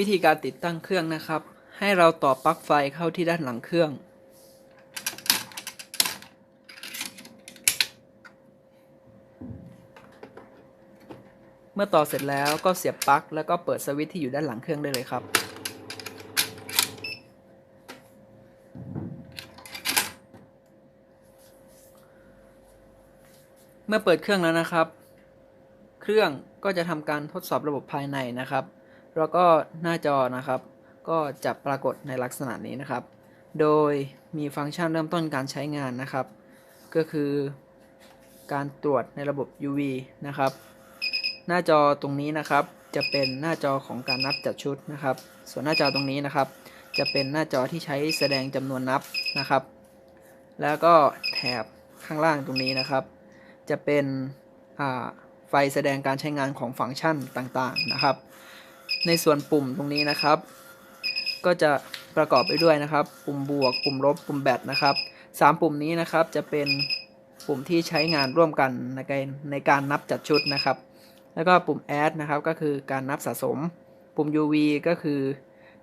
วิธีการติดตั้งเครื่องนะครับ ให้เราต่อปลั๊กไฟเข้าที่ด้านหลังเครื่อง เมื่อต่อเสร็จแล้วก็เสียบปลั๊กแล้วก็เปิดสวิตช์ที่อยู่ด้านหลังเครื่องได้เลยครับ เมื่อเปิดเครื่องแล้วนะครับ เครื่องก็จะทำการทดสอบระบบภายในนะครับ แล้วก็หน้าจอนะครับ ก็จะปรากฏในลักษณะนี้นะครับ โดยมีฟังก์ชันเริ่มต้นการใช้งานนะครับ ก็คือการตรวจในระบบ UV นะครับ หน้าจอตรงนี้นะครับจะเป็นหน้าจอของการนับจัดชุดนะครับ ส่วนหน้าจอตรงนี้นะครับ จะเป็นหน้าจอที่ใช้แสดงจำนวนนับนะครับ แล้วก็แถบข้างล่างตรงนี้นะครับ จะเป็นอ่าไฟแสดงการใช้งานของฟังก์ชันต่างๆนะครับ ในส่วนปุ่มตรงนี้นะครับ ก็จะประกอบไปด้วยนะครับ ปุ่มบวก ปุ่มลบ ปุ่มแบตนะครับสามปุ่มนี้นะครับจะเป็นปุ่มที่ใช้งานร่วมกันในการในการนับจัดชุดนะครับ แล้วก็ปุ่ม add นะครับก็คือการนับสะสม ปุ่ม UV ก็คือ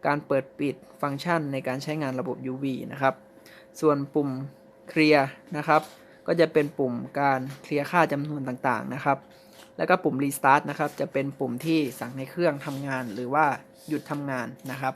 การเปิดปิดฟังก์ชันในการใช้งานระบบ UV นะครับ ส่วนปุ่มเคลียร์นะครับ ก็จะเป็นปุ่มการเคลียร์ค่าจำนวนต่างๆนะครับ แล้วก็ปุ่ม restart นะครับ จะเป็นปุ่มที่สั่งในเครื่องทำงานหรือว่าหยุดทำงานนะครับ